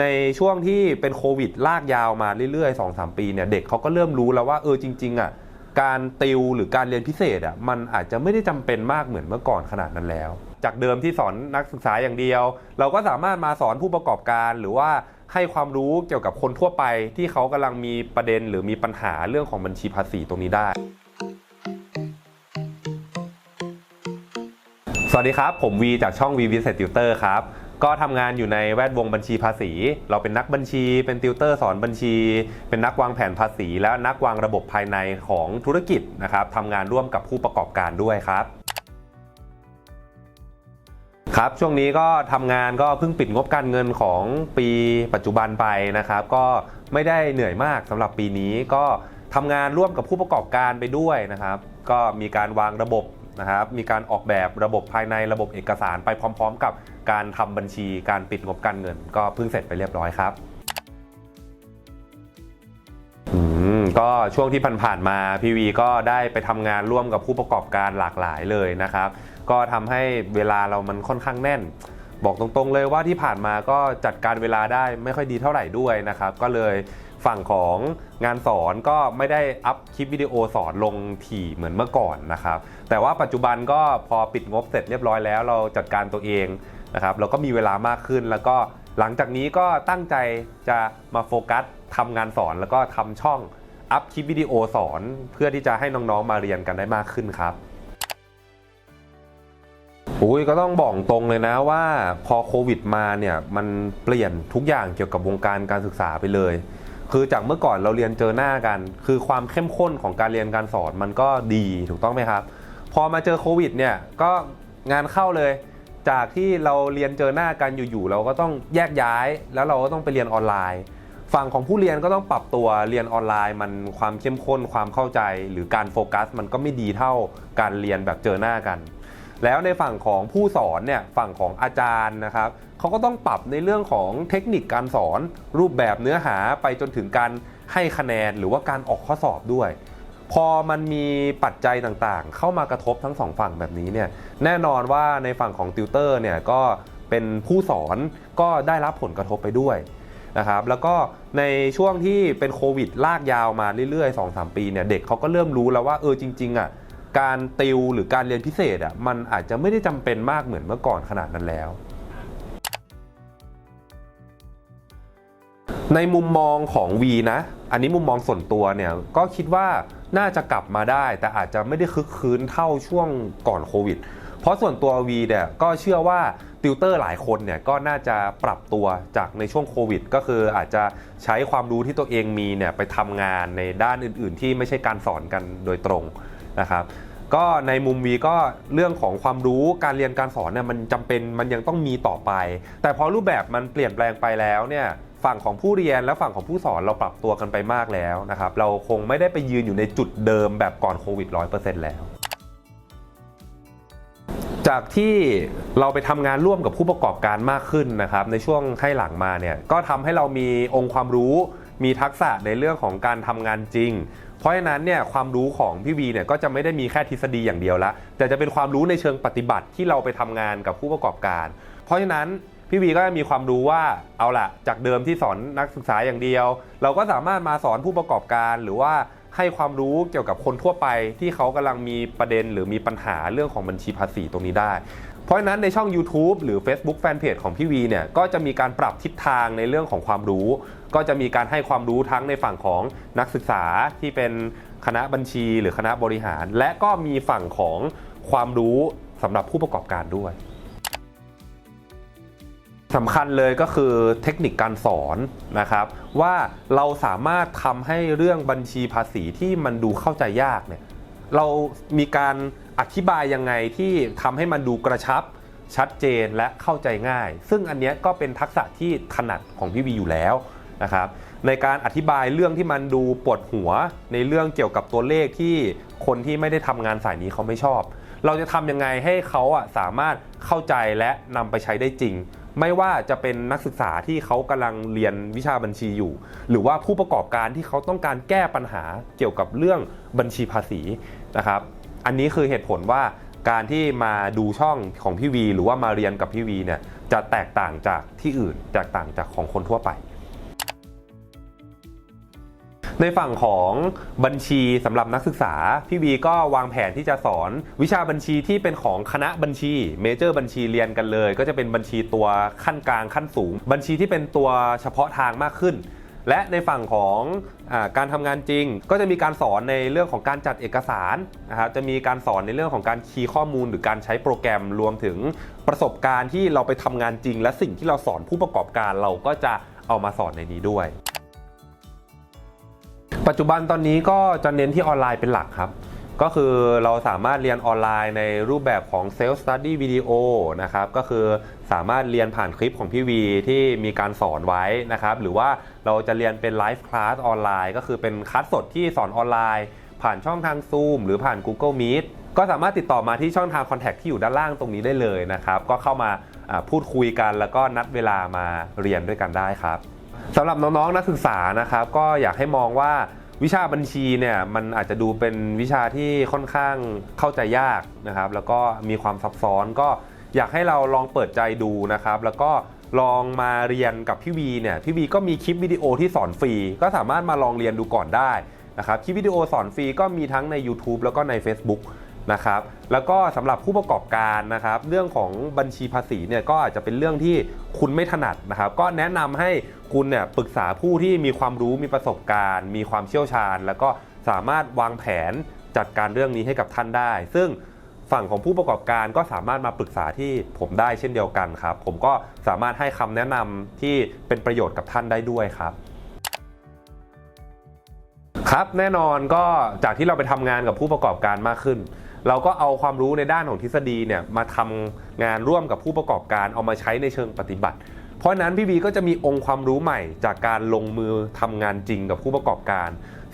ในช่วงที่เป็นโควิดลากยาวมาเรื่อยๆ2อสปีเนี่ยเด็กเขาก็เริ่มรู้แล้วว่าเออจริง ๆอะการติวหรือการเรียนพิเศษอะมันอาจจะไม่ได้จำเป็นมากเหมือนเมื่อก่อนขนาดนั้นแล้ว จากเดิมที่สอนนักศึกษาอย่างเดียว เราก็สามารถมาสอนผู้ประกอบการหรือว่าให้ความรู้เกี่ยวกับคนทั่วไปที่เขากำลังมีประเด็นหรือมีปัญหาเรื่องของบัญชีภาษีตรงนี้ได้ สวัสดีครับ ผมวีจากช่อง V Business Tutor ครับ ก็ทำงานอยู่ในแวดวงบัญชีภาษี เราเป็นนักบัญชี เป็นติวเตอร์สอนบัญชี เป็นนักวางแผนภาษี และนักวางระบบภายในของธุรกิจนะครับทำงานร่วมกับผู้ประกอบการด้วยครับครับช่วงนี้ก็ทำงานก็เพิ่งปิดงบการเงินของปีปัจจุบันไปนะครับ ก็ไม่ได้เหนื่อยมากสำหรับปีนี้ก็ทำงานร่วมกับผู้ประกอบการไปด้วยนะครับ ก็มีการวางระบบ นะครับมีการออกแบบระบบภายในระบบเอกสารไปพร้อม ๆ กับการทำบัญชีการปิดงบการเงิน ก็เพิ่งเสร็จไปเรียบร้อยครับอืมก็ช่วงที่ผ่านๆมาพีวีก็ได้ไปทำงานร่วมกับผู้ประกอบการหลากหลายเลยนะครับ ก็ทำให้เวลาเรามันค่อนข้างแน่น บอกตรงๆเลยว่าที่ผ่านมาก็จัดการเวลาได้ไม่ค่อยดีเท่าไหร่ด้วยนะครับ ก็เลย ฝั่งของงานสอนก็ไม่ได้อัพคลิปวิดีโอสอนลงถี่เหมือนเมื่อก่อนนะครับ แต่ว่าปัจจุบันก็พอปิดงบเสร็จเรียบร้อยแล้วเราจัดการตัวเองนะครับเราก็มีเวลามากขึ้นแล้วก็หลังจากนี้ก็ตั้งใจจะมาโฟกัสทำงานสอนแล้วก็ทำช่องอัพคลิปวิดีโอสอน เพื่อที่จะให้น้องๆมาเรียนกันได้มากขึ้นครับอุ้ยก็ต้องบอกตรงเลยนะว่าพอโควิดมาเนี่ยมันเปลี่ยนทุกอย่างเกี่ยวกับวงการการศึกษาไปเลย คือจากเมื่อก่อนเราเรียนเจอหน้ากัน คือความเข้มข้นของการเรียนการสอนมันก็ดีถูกต้องไหมครับ พอมาเจอโควิดเนี่ยก็งานเข้าเลย จากที่เราเรียนเจอหน้ากันอยู่ๆเราก็ต้องแยกย้าย แล้วเราก็ต้องไปเรียนออนไลน์ ฝั่งของผู้เรียนก็ต้องปรับตัวเรียนออนไลน์มันความเข้มข้นความเข้าใจ หรือการโฟกัส มันก็ไม่ดีเท่าการเรียนแบบเจอหน้ากัน แล้วในฝั่งของผู้สอนเนี่ยฝั่งของอาจารย์นะครับเขาก็ต้องปรับในเรื่องของเทคนิคการสอนรูปแบบเนื้อหาไปจนถึงการให้คะแนนหรือว่าการออกข้อสอบด้วย พอมันมีปัจจัยต่างๆ เข้ามากระทบทั้งสองฝั่งแบบนี้เนี่ยแน่นอนว่าในฝั่งของติวเตอร์เนี่ยก็เป็นผู้สอนก็ได้รับผลกระทบไปด้วยนะครับแล้วก็ในช่วงที่เป็นโควิดลากยาวมาเรื่อยๆ2อสปีเนี่ยเด็กเขาก็เริ่มรู้แล้วว่าเออจริงๆอะ การติวหรือการเรียนพิเศษอะมันอาจจะไม่ได้จำเป็นมากเหมือนเมื่อก่อนขนาดนั้นแล้ว ในมุมมองของ V นะ อันนี้มุมมองส่วนตัวเนี่ยก็คิดว่าน่าจะกลับมาได้ แต่อาจจะไม่ได้คึกคืนเท่าช่วงก่อนโควิดเพราะส่วนตัว V เนี่ยก็เชื่อว่าติวเตอร์หลายคนเนี่ยก็น่าจะปรับตัวจากในช่วงโควิด ก็คืออาจจะใช้ความรู้ที่ตัวเองมีเนี่ยไปทำงานในด้านอื่น ๆ ที่ไม่ใช่การสอนกันโดยตรง นะครับก็ในมุมวีก็เรื่องของความรู้การเรียนการสอนเนี่ยมันจำเป็นมันยังต้องมีต่อไป แต่พอรูปแบบมันเปลี่ยนแปลงไปแล้วเนี่ยฝั่งของผู้เรียนและฝั่งของผู้สอนเราปรับตัวกันไปมากแล้วนะครับเราคงไม่ได้ไปยืนอยู่ในจุดเดิมแบบก่อนโควิด 100%แล้ว จากที่เราไปทำงานร่วมกับผู้ประกอบการมากขึ้นนะครับในช่วงให้หลังมาเนี่ยก็ทำให้เรามีองค์ความรู้ มีทักษะในเรื่องของการทำงานจริง เพราะฉะนั้นเนี่ยความรู้ของพี่วีเนี่ยก็จะไม่ได้มีแค่ทฤษฎีอย่างเดียวละแต่จะเป็นความรู้ในเชิงปฏิบัติที่เราไปทำงานกับผู้ประกอบการ เพราะฉะนั้นพี่วีก็จะมีความรู้ว่าเอาละจากเดิมที่สอนนักศึกษาอย่างเดียว เราก็สามารถมาสอนผู้ประกอบการหรือว่าให้ความรู้เกี่ยวกับคนทั่วไปที่เขากำลังมีประเด็นหรือมีปัญหาเรื่องของบัญชีภาษีตรงนี้ได้ เพราะฉะนั้นในช่อง YouTube หรือ Facebook Fanpage ของพี่วีเนี่ยก็จะมีการปรับทิศทางในเรื่องของความรู้ ก็จะมีการให้ความรู้ทั้งในฝั่งของนักศึกษาที่เป็นคณะบัญชีหรือคณะบริหาร และก็มีฝั่งของความรู้สำหรับผู้ประกอบการด้วยสำคัญเลยก็คือเทคนิคการสอนนะครับว่าเราสามารถทำให้เรื่องบัญชีภาษีที่มันดูเข้าใจยากเนี่ยเรามีการ อธิบายยังไงที่ทำให้มันดูกระชับชัดเจนและเข้าใจง่าย ซึ่งอันนี้ก็เป็นทักษะที่ถนัดของพี่วีอยู่แล้วนะครับในการอธิบายเรื่องที่มันดูปวดหัวในเรื่องเกี่ยวกับตัวเลขที่คนที่ไม่ได้ทำงานสายนี้เขาไม่ชอบ เราจะทำยังไงให้เขาอะสามารถเข้าใจและนำไปใช้ได้จริง ไม่ว่าจะเป็นนักศึกษาที่เขากำลังเรียนวิชาบัญชีอยู่ หรือว่าผู้ประกอบการที่เขาต้องการแก้ปัญหาเกี่ยวกับเรื่องบัญชีภาษีนะครับ อันนี้คือเหตุผลว่าการที่มาดูช่องของพี่วีหรือว่ามาเรียนกับพี่วีเนี่ยจะแตกต่างจากที่อื่น แตกต่างจากของคนทั่วไป ในฝั่งของบัญชีสำหรับนักศึกษา พี่วีก็วางแผนที่จะสอนวิชาบัญชีที่เป็นของคณะบัญชีเมเจอร์บัญชีเรียนกันเลย ก็จะเป็นบัญชีตัวขั้นกลางขั้นสูง บัญชีที่เป็นตัวเฉพาะทางมากขึ้น และในฝั่งของอการทำงานจริง ก็จะมีการสอนในเรื่องของการจัดเอกสารนะครับจะมีการสอนในเรื่องของการคีย์ข้อมูล หรือการใช้โปรแกรมรวมถึงประสบการณ์ที่เราไปทำงานจริง และสิ่งที่เราสอนผู้ประกอบการเราก็จะเอามาสอนในนี้ด้วยปัจจุบันตอนนี้ก็จะเน้นที่ออนไลน์เป็นหลักครับ ก็คือเราสามารถเรียนออนไลน์ในรูปแบบของ Self Study Video นะครับก็คือสามารถเรียนผ่านคลิปของพี่วีที่มีการสอนไว้นะครับหรือว่าเราจะเรียนเป็นไลฟ์คลาสออนไลน์ก็คือเป็นคลาสสดที่สอนออนไลน์ ผ่านช่องทาง Zoom หรือผ่าน Google Meet ก็สามารถติดต่อมาที่ช่องทาง Contact ที่อยู่ด้านล่างตรงนี้ได้เลยนะครับ ก็เข้ามาอ่าพูดคุยกันแล้วก็นัดเวลามาเรียนด้วยกันได้ครับสำหรับน้องๆนักศึกษานะครับ ก็อยากให้มองว่า วิชาบัญชีเนี่ยมันอาจจะดูเป็นวิชาที่ค่อนข้างเข้าใจยากนะครับ แล้วก็มีความซับซ้อนก็อยากให้เราลองเปิดใจดูนะครับ แล้วก็ลองมาเรียนกับพี่วีเนี่ยพี่วีก็มีคลิปวิดีโอที่สอนฟรี ก็สามารถมาลองเรียนดูก่อนได้นะครับคลิปวิดีโอสอนฟรีก็มีทั้งใน YouTube แล้วก็ใน Facebook นะครับแล้วก็สำหรับผู้ประกอบการนะครับเรื่องของบัญชีภาษีเนี่ยก็อาจจะเป็นเรื่องที่คุณไม่ถนัดนะครับ ก็แนะนำให้คุณเนี่ยปรึกษาผู้ที่มีความรู้มีประสบการณ์ มีความเชี่ยวชาญ แล้วก็สามารถวางแผนจัดการเรื่องนี้ให้กับท่านได้ ซึ่งฝั่งของผู้ประกอบการก็สามารถมาปรึกษาที่ผมได้เช่นเดียวกันครับ ผมก็สามารถให้คำแนะนำที่เป็นประโยชน์กับท่านได้ด้วยครับครับแน่นอนก็จากที่เราไปทำงานกับผู้ประกอบการมากขึ้น เราก็เอาความรู้ในด้านของทฤษฎีเนี่ยมาทำงานร่วมกับผู้ประกอบการเอามาใช้ในเชิงปฏิบัติ เพราะนั้นพี่บีก็จะมีองค์ความรู้ใหม่จากการลงมือทำงานจริงกับผู้ประกอบการ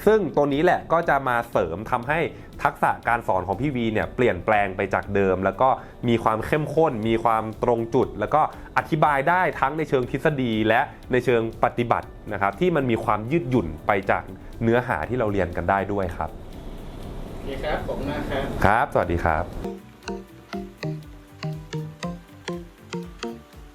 ซึ่งตัวนี้แหละก็จะมาเสริมทำให้ทักษะการสอนของพี่วีเนี่ยเปลี่ยนแปลงไปจากเดิม แล้วก็มีความเข้มข้น มีความตรงจุด แล้วก็อธิบายได้ทั้งในเชิงทฤษฎีและในเชิงปฏิบัตินะครับที่มันมีความยืดหยุ่นไปจากเนื้อหาที่เราเรียนกันได้ด้วยครับ ครับผมนะครับ ครับ สวัสดีครับ